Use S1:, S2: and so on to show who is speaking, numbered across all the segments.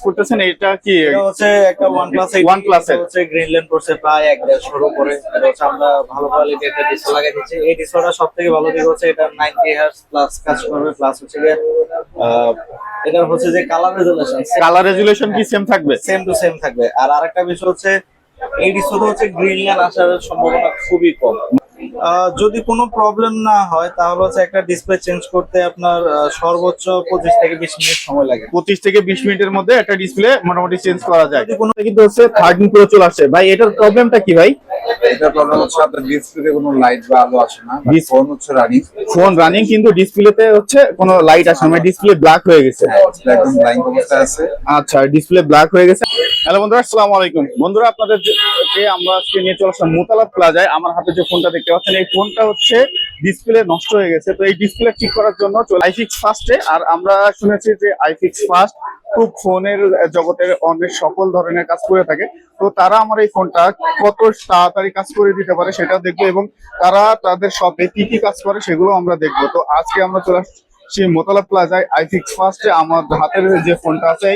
S1: করতেছেন এটা কি?
S2: এটা হচ্ছে একটা OnePlus
S1: OnePlus এর।
S2: হচ্ছে গ্রিনল্যান্ড করছে প্রায় এক দেড়শোর উপরে। এটা হচ্ছে আমরা ভালো কোয়ালিটি একটা ডিসপ্লে লাগিয়ে দিচ্ছি। এই ডিসপ্লেটা সব থেকে ভালো দিক হচ্ছে এটা 90 Hz প্লাস কাজ করবে প্লাস হচ্ছে আহ, এটার হচ্ছে যে কালার রেজুলেশন
S1: কালার রেজুলেশন কি সেম থাকবে?
S2: সেম টু সেম থাকবে। আর আরেকটা বিষয় হচ্ছে এই রিসোর্ট হচ্ছে গ্রিনল্যান্ড আসার সম্ভাবনা খুবই কম। আহ, যদি কোনো প্রবলেম না হয় তাহলে হচ্ছে একটা ডিসপ্লে চেঞ্জ করতে আপনার আহ, সর্বোচ্চ পঁচিশ থেকে বিশ মিনিট সময় লাগে।
S1: পঁচিশ থেকে বিশ মিনিটের মধ্যে একটা ডিসপ্লে মোটামুটি চেঞ্জ করা যায়।
S2: যদি কোনো
S1: কিন্তু হচ্ছে থার্টিন প্রো চলে আসে ভাই এটার প্রবলেমটা কি ভাই?
S3: এটা প্রবলেম হচ্ছে আপনার ডিসপ্লেতে কোনো লাইট বা আলো আসে না ফোন হচ্ছে রানিং
S1: ফোন রানিং কিন্তু ডিসপ্লেতে হচ্ছে কোনো লাইট আসে না ডিসপ্লে ব্ল্যাক হয়ে গেছে।
S3: একদম ব্ল্যাঙ্ক অবস্থায় আছে।
S1: আচ্ছা ডিসপ্লে ব্ল্যাক হয়ে গেছে। হ্যালো বন্ধুরা আসসালামু আলাইকুম। বন্ধুরা আপনাদেরকে আমরা আজকে নিয়ে চলে আসলাম মোতালাত প্লাজায় আমার হাতে যে ফোনটা দেখতে পাচ্ছেন এই ফোনটা হচ্ছে ডিসপ্লে নষ্ট হয়ে গেছে। তো এই ডিসপ্লে ঠিক করার জন্য আইফিক্স ফার্স্টে আর আমরা শুনেছি যে আইফিক্স ফার্স্ট খুব ফোনের জগতের অনেক সকল ধরনের কাজ করে থাকে। তো তারা আমার এই ফোনটা কত তাড়াতাড়ি কাজ করে দিতে পারে সেটা দেখব এবং তারা তাদের শপে কি কি কাজ করে সেগুলো আমরা দেখব। তো আজকে আমরা চলে আসছি মোতালা প্লাজায়। আইফিক্স ফার্স্টে আমার হাতের যে ফোনটা আছে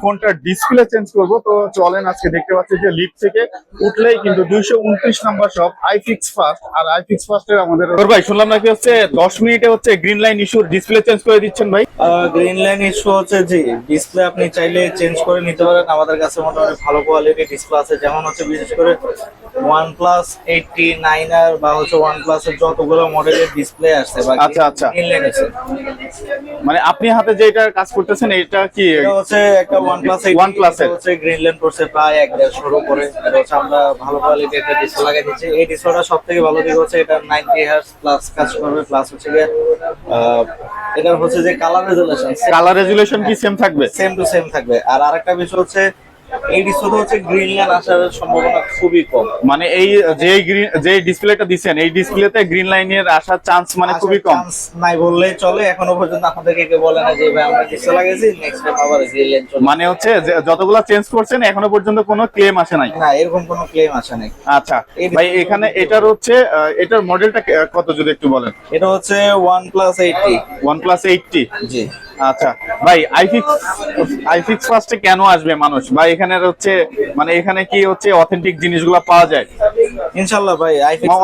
S1: ফোনটার ডিসপ্লে চেঞ্জ করব। তো চলেন আজকে দেখতে পাচ্ছি যে লিপ থেকে উঠলেই কিন্তু দুইশো উনত্রিশ নাম্বার শপ আইফিক্স ফার্স্ট আর আইফিক্স ফার্স্টের আমাদের ওর ভাই শুনলাম নাকি হচ্ছে দশ মিনিটে হচ্ছে গ্রিন লাইন ইস্যুর ডিসপ্লে চেঞ্জ করে দিচ্ছেন ভাই?
S2: গ্রিন লাইন ইস্যু হচ্ছে জি ডিসপ্লে আপনি চাইলে চেঞ্জ করে নিতে পারেন। আমাদের কাছে মোটামুটি ভালো কোয়ালিটির ডিসপ্লে আছে। যেমন হচ্ছে বিশেষ করে ওয়ান প্লাস এইটটি নাইন আর বা হচ্ছে ওয়ান প্লাস এর যতগুলো মডেলের ডিসপ্লে আসছে
S1: আচ্ছা, আচ্ছা।
S2: গ্রিন লাইন আছে।
S1: মানে আপনি হাতে যেটা কাজ করতেছেন এটা কি
S2: এটা হচ্ছে একটা ওয়ান
S1: OnePlus এর।
S2: হচ্ছে গ্রিন করছে প্রায় এক দেড়শোর উপরে। হচ্ছে আমরা ভালো কোয়ালিটি একটা ডিসপ্লে লাগিয়ে এই ডিসপ্লেটা ভালো দিক হচ্ছে এটা প্লাস কাজ করবে প্লাস হচ্ছে যে এটার হচ্ছে যে কালার রেজুলেশন
S1: কালার রেজুলেশন কি সেম থাকবে?
S2: সেম টু সেম থাকবে। আর আরেকটা বিষয় হচ্ছে এই ডিসপ্লেতে হচ্ছে গ্রিন লাইন আসার সম্ভাবনা খুবই কম।
S1: মানে এই যে গ্রিন যে ডিসপ্লেটা দিচ্ছেন এই ডিসপ্লেতে গ্রিন লাইনের আসার চান্স মানে খুবই কম।
S2: নাই বললেই চলে এখনও পর্যন্ত কেউ বলে না যে ভাই আমরা ডিসপ্লে লাগিয়েছি নেক্সট টাইম আবার গ্রিন লাইন চলে।
S1: মানে হচ্ছে যতগুলা চেঞ্জ করছেন এখনও পর্যন্ত কোনো ক্লেম আসে নাই।
S2: না এরকম কোনো ক্লেম আসে নাই।
S1: আচ্ছা ভাই এখানে এটার হচ্ছে এটার মডেলটা কত যদি একটু বলেন?
S2: এটা হচ্ছে OnePlus eight T
S1: OnePlus eight T
S2: জি।
S1: আচ্ছা ভাই আইফিক্স আইফিক্স ফার্স্টে কেন আসবে মানুষ? ভাই এখানে হচ্ছে মানে এখানে কি হচ্ছে অথেন্টিক জিনিসগুলো পাওয়া যায়?
S2: ইনশাল্লাহ ভাই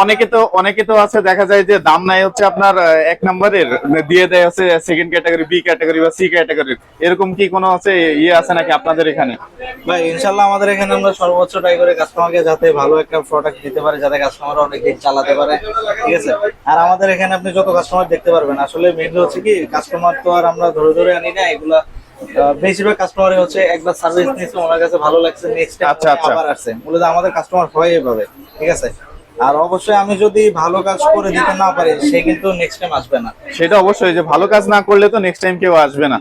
S1: অনেকে তো অনেকে তো আছে দেখা যায় যে দাম নাই হচ্ছে আপনার এক নম্বরের দিয়ে দেয় হচ্ছে সেকেন্ড ক্যাটাগরি বি ক্যাটাগরি বা সি ক্যাটাগরির এরকম কি কোনো আছে ইয়ে আছে নাকি আপনাদের এখানে?
S2: ভাই ইনশাল্লাহ আমাদের এখানে আমরা সর্বোচ্চ ট্রাই করে কাস্টমারকে যাতে ভালো একটা প্রোডাক্ট দিতে পারে যাতে কাস্টমার অনেক দিন চালাতে পারে ঠিক আছে? আর আমাদের এখানে আপনি যত কাস্টমার দেখতে পারবেন আসলে মেনলি হচ্ছে কি কাস্টমার তো আর আমরা ধরে ধরে আনি না এগুলা বেশিরভাগ কাস্টমার হচ্ছে একবার সার্ভিস নিয়েছে ওনার কাছে ভালো লাগছে নেক্সট
S1: আচ্ছা, আচ্ছা।
S2: আবার আসছে মূলত আমাদের কাস্টমার হয় এভাবে ঠিক আছে আর অবশ্যই আমি যদি ভালো কাজ করে দিতে না পারি সে কিন্তু নেক্সট টাইম আসবে না।
S1: সেটা অবশ্যই যে ভালো কাজ না করলে তো নেক্সট টাইম কেউ আসবে না।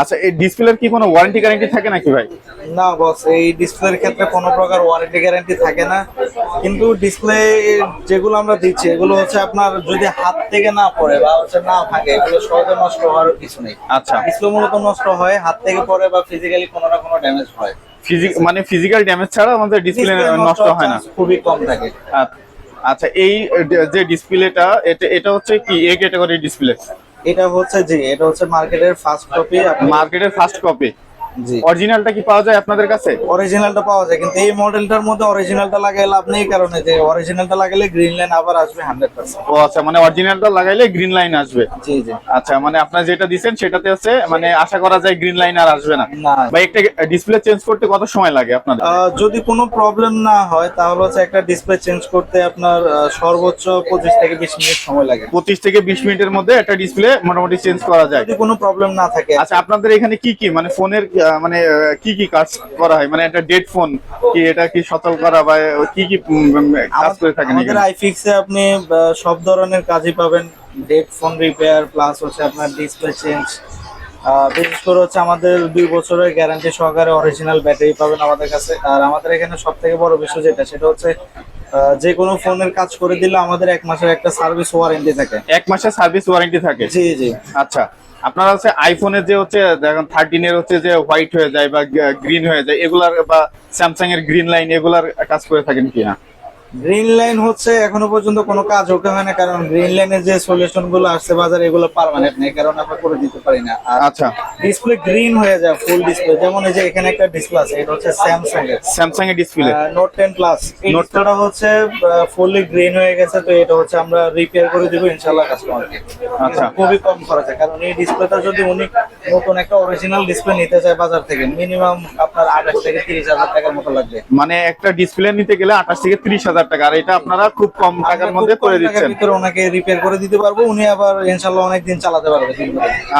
S1: আচ্ছা এই ডিসপ্লের কি কোনো ওয়ারেন্টি গ্যারান্টি থাকে নাকি ভাই?
S2: না বস এই ডিসপ্লের ক্ষেত্রে কোনো প্রকার ওয়ারেন্টি গ্যারান্টি থাকে না। কিন্তু ডিসপ্লে যেগুলো আমরা দিচ্ছি এগুলো হচ্ছে আপনার যদি হাত থেকে না পড়ে বা হচ্ছে না ভাঙে এগুলো সহজে নষ্ট হওয়ার কিছু নেই।
S1: আচ্ছা।
S2: ডিসপ্লে মূলত নষ্ট হয় হাত থেকে পড়ে বা ফিজিক্যালি কোনো না কোনো ড্যামেজ হয়।
S1: মানে ফিজিক্যাল ড্যামেজ ছাড়া আমাদের ডিসপ্লে নষ্ট হয় না।
S2: খুবই কম থাকে।
S1: আচ্ছা, আচ্ছা এই যে ডিসপ্লেটা এটা এটা হচ্ছে কি? এ ক্যাটাগরি ডিসপ্লে
S2: এটা হচ্ছে যে এটা হচ্ছে মার্কেটের ফার্স্ট কপি
S1: মার্কেটের ফার্স্ট কপি অরিজিনালটা কি পাওয়া যায় আপনাদের কাছে?
S2: অরিজিনালটা পাওয়া যায় কিন্তু এই মডেলটার মধ্যে অরিজিনালটা লাগাই লাভ নেই কারণে যে অরিজিনালটা লাগালে গ্রিন লাইন আবার আসবে হান্ড্রেড পার্সেন্ট
S1: ও আচ্ছা মানে অরিজিনালটা লাগাইলে গ্রিন লাইন আসবে?
S2: জি জি।
S1: আচ্ছা মানে আপনার যেটা দিচ্ছেন সেটাতে হচ্ছে মানে আশা করা যায় গ্রিন লাইন আর আসবে না। ভাই একটা ডিসপ্লে চেঞ্জ করতে কত সময় লাগে আপনাদের?
S2: যদি কোনো প্রবলেম না হয় তাহলে হচ্ছে একটা ডিসপ্লে চেঞ্জ করতে আপনার সর্বোচ্চ পঁচিশ থেকে বিশ মিনিট সময় লাগে।
S1: পঁচিশ থেকে বিশ মিনিটের মধ্যে একটা ডিসপ্লে মোটামুটি চেঞ্জ করা যায়।
S2: যদি কোনো প্রবলেম না থাকে।
S1: আচ্ছা আপনাদের এখানে কি কি মানে ফোনের মানে কি কি কাজ করা হয়? মানে একটা ডেড ফোন কি এটা কি সচল করা বা কি কি কাজ করে থাকেন
S2: আমাদের? আইফিক্সে আপনি সব ধরনের কাজই পাবেন। ডেড ফোন রিপেয়ার প্লাস হচ্ছে আপনার ডিসপ্লে চেঞ্জ বিশেষ করে হচ্ছে আমাদের দুই বছরের গ্যারান্টি সহকারে অরিজিনাল ব্যাটারি পাবেন আমাদের কাছে। আর আমাদের এখানে সব থেকে বড় বিষয় যেটা সেটা হচ্ছে যে কোনো ফোনের কাজ করে দিলে আমাদের এক মাসের একটা সার্ভিস ওয়ারেন্টি থাকে।
S1: এক মাসের সার্ভিস ওয়ারেন্টি থাকে?
S2: জি জি।
S1: আচ্ছা। আপনারা হচ্ছে আইফোনের যে হচ্ছে, দেখেন থার্টিন এর হচ্ছে যে হোয়াইট হয়ে যায় বা গ্রিন হয়ে যায়, এগুলার বা স্যামসাং এর গ্রিন লাইন এগুলার কাজ করে থাকেন কি না
S2: গ্রিন লাইন হচ্ছে এখনও পর্যন্ত কোনো কাজ ওকে হয় না কারণ গ্রিন লাইনের যে সলিউশনগুলো আসছে বাজারে এগুলো পার্মানেন্ট নেই কারণ আমরা করে দিতে পারি না। আর
S1: আচ্ছা।
S2: ডিসপ্লে গ্রিন হয়ে যায় ফুল ডিসপ্লে যেমন এই যে এখানে একটা ডিসপ্লে আছে এটা হচ্ছে স্যামসাং এর।
S1: স্যামসাং এর ডিসপ্লে
S2: নোট টেন প্লাস এই
S1: Note
S2: ডিসপ্লেটা হচ্ছে ফুললি গ্রিন হয়ে গেছে তো এটা হচ্ছে আমরা রিপেয়ার করে দিব ইনশাআল্লাহ কাস্টমারকে
S1: আচ্ছা।
S2: খুবই কম খরচে কারণ এই ডিসপ্লেটা যদি উনি নতুন একটা অরিজিনাল ডিসপ্লে নিতে চায় বাজার থেকে মিনিমাম আপনার আঠাশ থেকে তিরিশ হাজার টাকার মতো লাগবে।
S1: মানে একটা ডিসপ্লে নিতে গেলে আঠাশ থেকে ত্রিশ হাজার টাকা। আর এটা আপনারা খুব কম টাকার মধ্যে করে দিচ্ছেন।
S2: ওনাকে রিপেয়ার করে দিতে পারব। উনি আবার ইনশাল্লাহ অনেক দিন চালাতে পারবে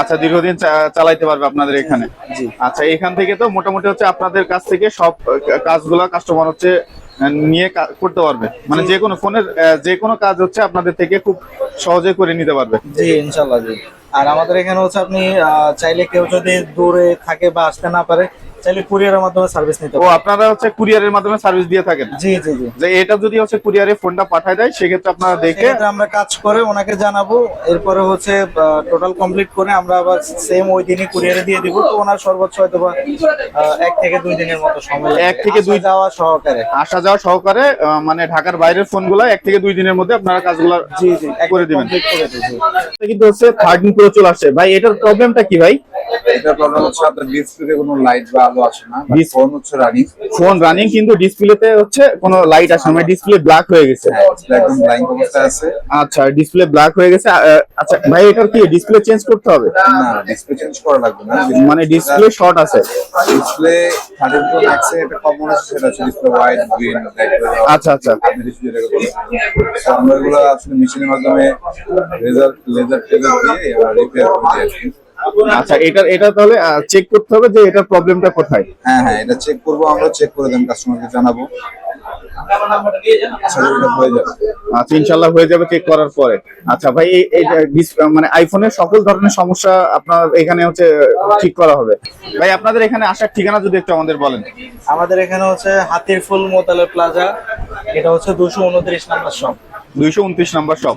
S1: আচ্ছা দীর্ঘদিন চালাইতে পারবে আপনাদের এখানে। আচ্ছা এখান থেকে তো মোটামুটি হচ্ছে আপনাদের কাছ থেকে সব কাজগুলো কাস্টমার হচ্ছে নিয়ে করতে পারবে। মানে যে কোনো ফোনের যে কোনো কাজ হচ্ছে আপনাদের থেকে খুব সহজে করে নিতে পারবে।
S2: জি ইনশাল্লাহ জি। আর আমাদের এখানে হচ্ছে আপনি চাইলে কেউ যদি দূরে থাকে বা আসতে না পারে চাইলে কুরিয়ারের মাধ্যমে সার্ভিস নিতে
S1: ও আপনারা হচ্ছে কুরিয়ারের মাধ্যমে সার্ভিস দিয়ে থাকেন।
S2: জি জি জি।
S1: যে এটা যদি হচ্ছে কুরিয়ারে ফোনটা পাঠায় দেয় সেক্ষেত্রে আপনারা দেখে
S2: আমরা কাজ করে ওনাকে জানাব। এরপরে হচ্ছে টোটাল কমপ্লিট করে আমরা আবার সেম ওই দিনই কুরিয়ারে দিয়ে দিব। তো ওনার সর্বোচ্চ হয়তো এক থেকে দুই দিনের মতো সময়
S1: এক থেকে দুই-
S2: যাওয়া সহকারে।
S1: আসা যাওয়া সহকারে আহ, মানে ঢাকার বাইরের ফোন ফোনগুলো এক থেকে দুই দিনের মধ্যে আপনারা কাজগুলো
S2: জি জি।
S1: করে দিবেন। এটা কিন্তু হচ্ছে থার্টিন প্রো চলে আসছে। ভাই এটার প্রবলেমটা কি ভাই?
S3: এটা প্রবলেম হচ্ছে আপনার ডিসপ্লেতে কোনো লাইট বা আলো আসে না। ফোন হচ্ছে রানিং
S1: ফোন রানিং কিন্তু ডিসপ্লেতে হচ্ছে কোনো লাইট আসে না। মানে ডিসপ্লে ব্ল্যাক হয়ে গেছে।
S3: একদম ব্ল্যাঙ্ক অবস্থায় আছে।
S1: আচ্ছা ডিসপ্লে ব্ল্যাক হয়ে গেছে। আচ্ছা ভাই এটার কি ডিসপ্লে চেঞ্জ করতে হবে?
S3: না ডিসপ্লে চেঞ্জ করা লাগবে না।
S1: মানে ডিসপ্লে শর্ট আছে।
S3: ডিসপ্লে থার্টিন প্রো ম্যাক্সে একটা কমন আছে সেটা হচ্ছে ডিসপ্লে হোয়াইট গ্রিন
S1: আচ্ছা, আচ্ছা।
S3: আমরা এগুলো আসলে মেশিনের মাধ্যমে লেজার লেজার টেজার দিয়ে রিপেয়ার করে দিই
S1: আচ্ছা এটা এটা তাহলে চেক করতে হবে যে এটার প্রবলেমটা কোথায়?
S3: হ্যাঁ হ্যাঁ এটা চেক করব আমরা চেক করে দেন কাস্টমারকে জানাব।
S1: আচ্ছা ইনশাল্লাহ হয়ে যাবে চেক করার পরে। আচ্ছা ভাই ডিস- মানে আইফোনের সকল ধরনের সমস্যা আপনার এখানে হচ্ছে ঠিক করা হবে। ভাই আপনাদের এখানে আসার ঠিকানা যদি একটু আমাদের বলেন।
S2: আমাদের এখানে হচ্ছে হাতির ফুল মোতালে প্লাজা। এটা হচ্ছে দুশো উনত্রিশ নাম্বার শপ
S1: দুইশো উনত্রিশ নাম্বার শপ